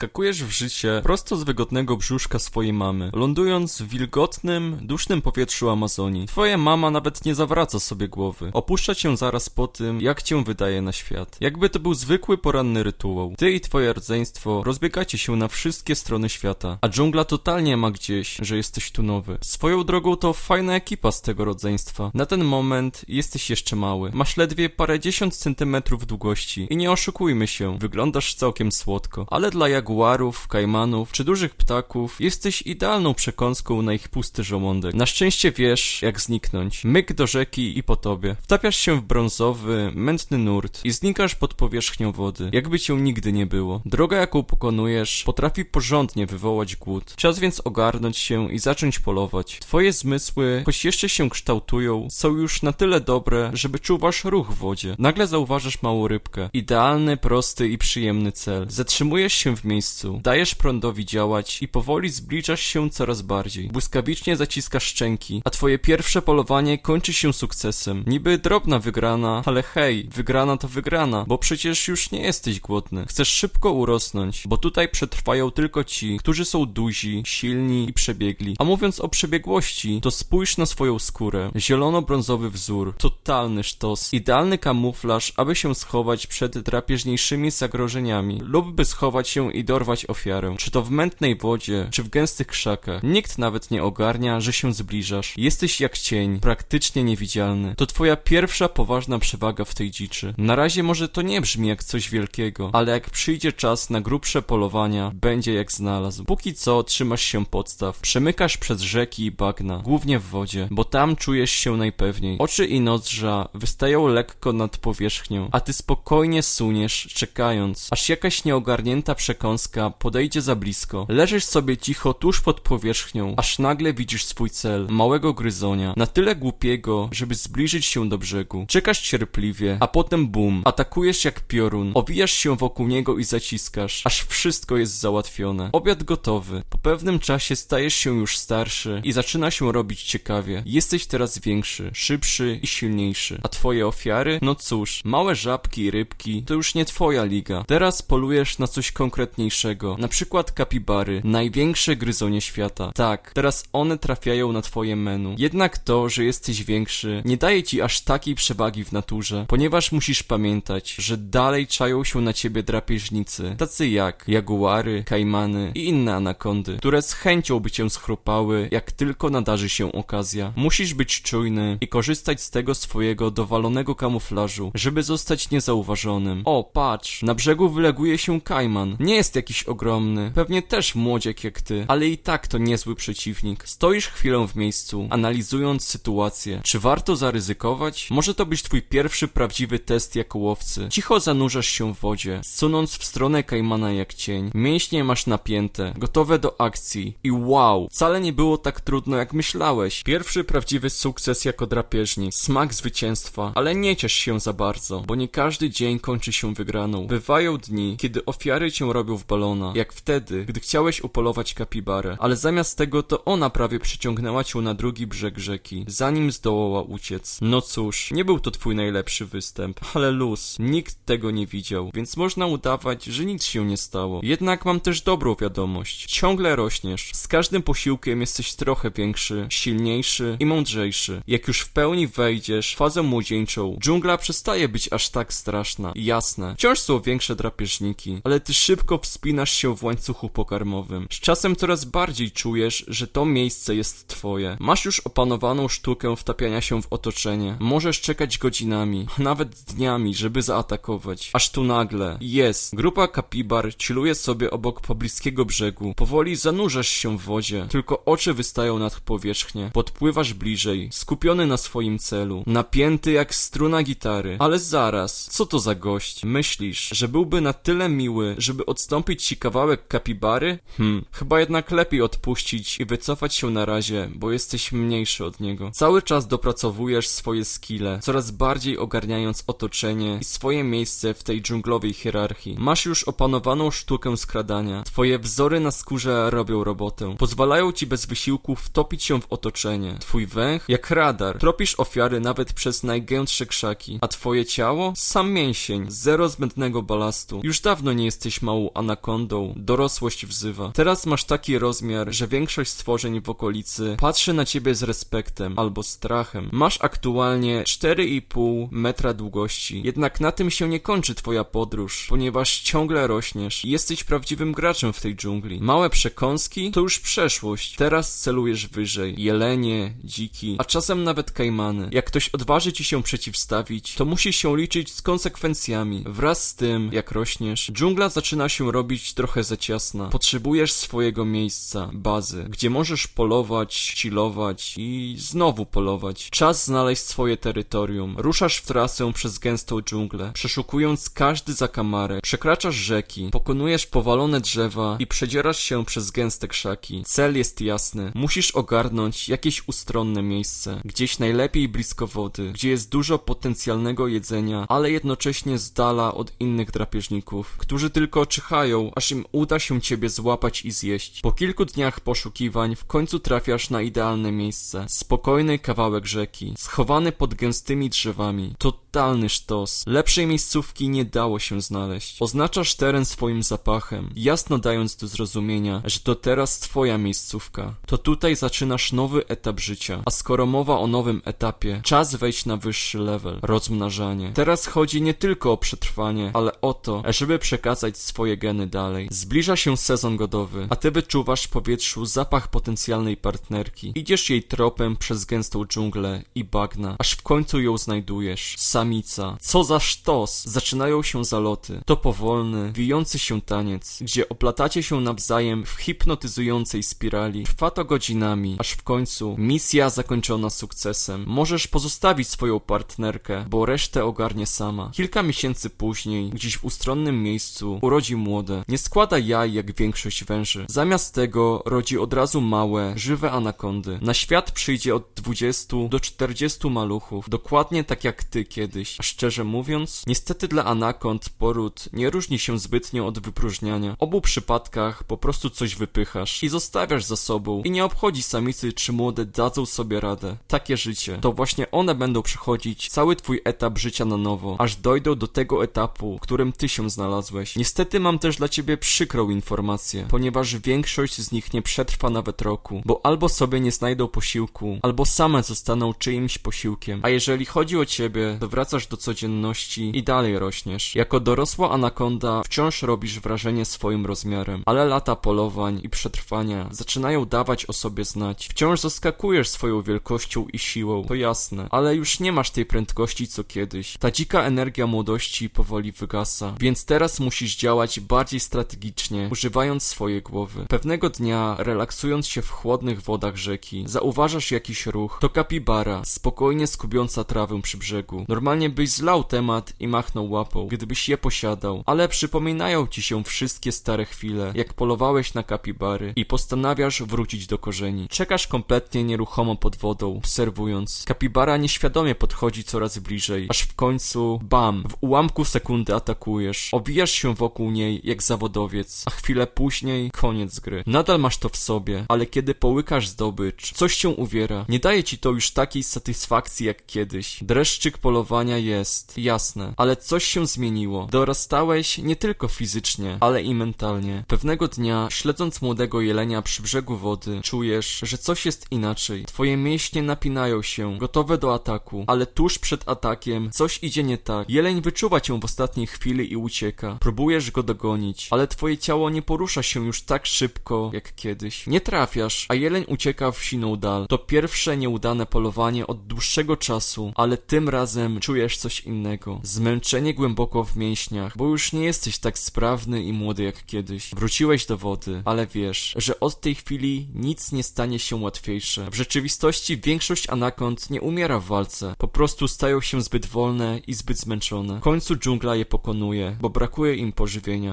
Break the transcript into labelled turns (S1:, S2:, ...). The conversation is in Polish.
S1: Wskakujesz w życie prosto z wygodnego brzuszka swojej mamy, lądując w wilgotnym, dusznym powietrzu Amazonii. Twoja mama nawet nie zawraca sobie głowy. Opuszcza cię zaraz po tym, jak cię wydaje na świat. Jakby to był zwykły poranny rytuał. Ty i twoje rodzeństwo rozbiegacie się na wszystkie strony świata, a dżungla totalnie ma gdzieś, że jesteś tu nowy. Swoją drogą to fajna ekipa z tego rodzeństwa. Na ten moment jesteś jeszcze mały. Masz ledwie parę dziesiąt centymetrów długości i nie oszukujmy się, wyglądasz całkiem słodko. Ale dla jaguarów, kajmanów czy dużych ptaków jesteś idealną przekąską na ich pusty żołądek. Na szczęście wiesz, jak zniknąć. Myk do rzeki i po tobie. Wtapiasz się w brązowy, mętny nurt i znikasz pod powierzchnią wody, jakby cię nigdy nie było. Droga, jaką pokonujesz, potrafi porządnie wywołać głód. Czas więc ogarnąć się i zacząć polować. Twoje zmysły, choć jeszcze się kształtują, są już na tyle dobre, żeby czuwasz ruch w wodzie. Nagle zauważasz małą rybkę. Idealny, prosty i przyjemny cel. Zatrzymujesz się w miejscu, dajesz prądowi działać i powoli zbliżasz się coraz bardziej. Błyskawicznie zaciskasz szczęki, a twoje pierwsze polowanie kończy się sukcesem. Niby drobna wygrana, ale hej, wygrana to wygrana, bo przecież już nie jesteś głodny. Chcesz szybko urosnąć, bo tutaj przetrwają tylko ci, którzy są duzi, silni i przebiegli. A mówiąc o przebiegłości, to spójrz na swoją skórę. Zielono-brązowy wzór, totalny sztos, idealny kamuflaż, aby się schować przed drapieżniejszymi zagrożeniami, lub by schować się i dorwać ofiarę. Czy to w mętnej wodzie, czy w gęstych krzakach. Nikt nawet nie ogarnia, że się zbliżasz. Jesteś jak cień, praktycznie niewidzialny. To twoja pierwsza poważna przewaga w tej dziczy. Na razie może to nie brzmi jak coś wielkiego, ale jak przyjdzie czas na grubsze polowania, będzie jak znalazł. Póki co trzymasz się podstaw, przemykasz przez rzeki i bagna, głównie w wodzie, bo tam czujesz się najpewniej. Oczy i nozdrza wystają lekko nad powierzchnią, a ty spokojnie suniesz, czekając, aż jakaś nieogarnięta przekąska podejdzie za blisko. Leżysz sobie cicho tuż pod powierzchnią, aż nagle widzisz swój cel, małego gryzonia, na tyle głupiego, żeby zbliżyć się do brzegu. Czekasz cierpliwie, a potem bum, atakujesz jak piorun, owijasz się wokół niego i zaciskasz, aż wszystko jest załatwione. Obiad gotowy. Po pewnym czasie stajesz się już starszy i zaczyna się robić ciekawie. Jesteś teraz większy, szybszy i silniejszy. A twoje ofiary? No cóż, małe żabki i rybki to już nie twoja liga. Teraz polujesz na coś konkretniejszego, na przykład kapibary, największe gryzonie świata. Tak, teraz one trafiają na twoje menu. Jednak to, że jesteś większy, nie daje ci aż takiej przewagi w naturze, ponieważ musisz pamiętać, że dalej czają się na ciebie drapieżnicy, tacy jak jaguary, kajmany i inne anakondy, które z chęcią by cię schrupały, jak tylko nadarzy się okazja. Musisz być czujny i korzystać z tego swojego dowalonego kamuflażu, żeby zostać niezauważonym. O, patrz, na brzegu wyleguje się kajman. Nie jest jakiś ogromny, pewnie też młodziek jak ty, ale i tak to niezły przeciwnik. Stoisz chwilę w miejscu, analizując sytuację. Czy warto zaryzykować? Może to być twój pierwszy prawdziwy test jako łowcy. Cicho zanurzasz się w wodzie, sunąc w stronę kajmana jak cień. Mięśnie masz napięte, gotowe do akcji. I wow, wcale nie było tak trudno jak myślałeś. Pierwszy prawdziwy sukces jako drapieżnik. Smak zwycięstwa, ale nie ciesz się za bardzo, bo nie każdy dzień kończy się wygraną. Bywają dni, kiedy ofiary cię robią w balona, jak wtedy, gdy chciałeś upolować kapibarę, ale zamiast tego to ona prawie przyciągnęła cię na drugi brzeg rzeki, zanim zdołała uciec. No cóż, nie był to twój najlepszy występ, ale luz. Nikt tego nie widział, więc można udawać, że nic się nie stało. Jednak mam też dobrą wiadomość. Ciągle rośniesz. Z każdym posiłkiem jesteś trochę większy, silniejszy i mądrzejszy. Jak już w pełni wejdziesz w fazę młodzieńczą, dżungla przestaje być aż tak straszna. Jasne, wciąż są większe drapieżniki, ale ty szybko wspinasz się w łańcuchu pokarmowym. Z czasem coraz bardziej czujesz, że to miejsce jest twoje. Masz już opanowaną sztukę wtapiania się w otoczenie. Możesz czekać godzinami, nawet dniami, żeby zaatakować. Aż tu nagle, jest, grupa kapibar chilluje sobie obok pobliskiego brzegu. Powoli zanurzasz się w wodzie, tylko oczy wystają nad powierzchnię. Podpływasz bliżej, skupiony na swoim celu. Napięty jak struna gitary. Ale zaraz, co to za gość? Myślisz, że byłby na tyle miły, żeby odstąpić ci kawałek kapibary? Hmm, chyba jednak lepiej odpuścić i wycofać się na razie, bo jesteś mniejszy od niego. Cały czas dopracowujesz swoje skille, coraz bardziej ogarniając otoczenie i swoje miejsce w tej dżunglowej hierarchii. Masz już opanowaną sztukę skradania. Twoje wzory na skórze robią robotę. Pozwalają ci bez wysiłku wtopić się w otoczenie. Twój węch, jak radar, tropisz ofiary nawet przez najgęstsze krzaki. A twoje ciało? Sam mięsień, zero zbędnego balastu. Już dawno nie jesteś małą anakondą, dorosłość wzywa. Teraz masz taki rozmiar, że większość stworzeń w okolicy patrzy na ciebie z respektem albo strachem. Masz aktualnie 4,5 metra długości, jednak na tym się nie kończy twoja podróż, ponieważ ciągle rośniesz i jesteś prawdziwym graczem w tej dżungli. Małe przekąski to już przeszłość. Teraz celujesz wyżej. Jelenie, dziki, a czasem nawet kajmany. Jak ktoś odważy ci się przeciwstawić, to musisz się liczyć z konsekwencjami. Wraz z tym, jak rośniesz, dżungla zaczyna się robić trochę za ciasna. Potrzebujesz swojego miejsca, bazy, gdzie możesz polować, chillować i znowu polować. Czas znaleźć swoje terytorium. Ruszasz w trasę przez gęstą dżunglę, przeszukując każdy zakamarek. Przekraczasz rzeki, pokonujesz powalone drzewa i przedzierasz się przez gęste krzaki. Cel jest jasny. Musisz ogarnąć jakieś ustronne miejsce, gdzieś najlepiej blisko wody, gdzie jest dużo potencjalnego jedzenia, ale jednocześnie z dala od innych drapieżników, którzy tylko czyhają, aż im uda się ciebie złapać i zjeść. Po kilku dniach poszukiwań w końcu trafiasz na idealne miejsce. Spokojny kawałek rzeki, schowany pod gęstymi drzewami. Totalny sztos. Lepszej miejscówki nie dało się znaleźć. Oznaczasz teren swoim zapachem, jasno dając do zrozumienia, że to teraz twoja miejscówka. To tutaj zaczynasz nowy etap życia. A skoro mowa o nowym etapie, czas wejść na wyższy level. Rozmnażanie. Teraz chodzi nie tylko o przetrwanie, ale o to, żeby przekazać swoje geny dalej. Zbliża się sezon godowy, a ty wyczuwasz w powietrzu zapach potencjalnej partnerki. Idziesz jej tropem przez gęstą dżunglę i bagna, aż w końcu ją znajdujesz. Samica. Co za sztos! Zaczynają się zaloty. To powolny, wijący się taniec, gdzie oplatacie się nawzajem w hipnotyzującej spirali. Trwa to godzinami, aż w końcu misja zakończona sukcesem. Możesz pozostawić swoją partnerkę, bo resztę ogarnie sama. Kilka miesięcy później, gdzieś w ustronnym miejscu, urodzi młode. Nie składa jaj jak większość węży. Zamiast tego rodzi od razu małe, żywe anakondy. Na świat przyjdzie od 20 do 40 maluchów, dokładnie tak jak ty kiedyś. A szczerze mówiąc, niestety dla anakond poród nie różni się zbytnio od wypróżniania. W obu przypadkach po prostu coś wypychasz i zostawiasz za sobą i nie obchodzi samicy czy młode dadzą sobie radę. Takie życie. To właśnie one będą przechodzić cały twój etap życia na nowo, aż dojdą do tego etapu, w którym ty się znalazłeś. Niestety mam też dla ciebie przykrą informację, ponieważ większość z nich nie przetrwa nawet roku, bo albo sobie nie znajdą posiłku, albo same zostaną czyimś posiłkiem. A jeżeli chodzi o ciebie, to wracasz do codzienności i dalej rośniesz. Jako dorosła anakonda wciąż robisz wrażenie swoim rozmiarem, ale lata polowań i przetrwania zaczynają dawać o sobie znać. Wciąż zaskakujesz swoją wielkością i siłą, to jasne, ale już nie masz tej prędkości co kiedyś. Ta dzika energia młodości powoli wygasa, więc teraz musisz działać bardziej strategicznie, używając swojej głowy. Pewnego dnia, relaksując się w chłodnych wodach rzeki, zauważasz jakiś ruch. To kapibara, spokojnie skubiąca trawę przy brzegu. Normalnie byś zlał temat i machnął łapą, gdybyś je posiadał, ale przypominają ci się wszystkie stare chwile, jak polowałeś na kapibary i postanawiasz wrócić do korzeni. Czekasz kompletnie nieruchomo pod wodą, obserwując. Kapibara nieświadomie podchodzi coraz bliżej, aż w końcu, bam, w ułamku sekundy atakujesz. Owijasz się wokół niej jak zawodowiec, a chwilę później koniec gry. Nadal masz to w sobie, ale kiedy połykasz zdobycz, coś cię uwiera. Nie daje ci to już takiej satysfakcji jak kiedyś. Dreszczyk polowania jest, jasne, ale coś się zmieniło. Dorastałeś nie tylko fizycznie, ale i mentalnie. Pewnego dnia, śledząc młodego jelenia przy brzegu wody, czujesz, że coś jest inaczej. Twoje mięśnie napinają się, gotowe do ataku, ale tuż przed atakiem coś idzie nie tak. Jeleń wyczuwa cię w ostatniej chwili i ucieka. Próbujesz go dogonić, ale twoje ciało nie porusza się już tak szybko jak kiedyś. Nie trafiasz, a jeleń ucieka w siną dal. To pierwsze nieudane polowanie od dłuższego czasu, ale tym razem czujesz coś innego. Zmęczenie głęboko w mięśniach, bo już nie jesteś tak sprawny i młody jak kiedyś. Wróciłeś do wody, ale wiesz, że od tej chwili nic nie stanie się łatwiejsze. W rzeczywistości większość anakond nie umiera w walce, po prostu stają się zbyt wolne i zbyt zmęczone. W końcu dżungla je pokonuje, bo brakuje im pożywienia.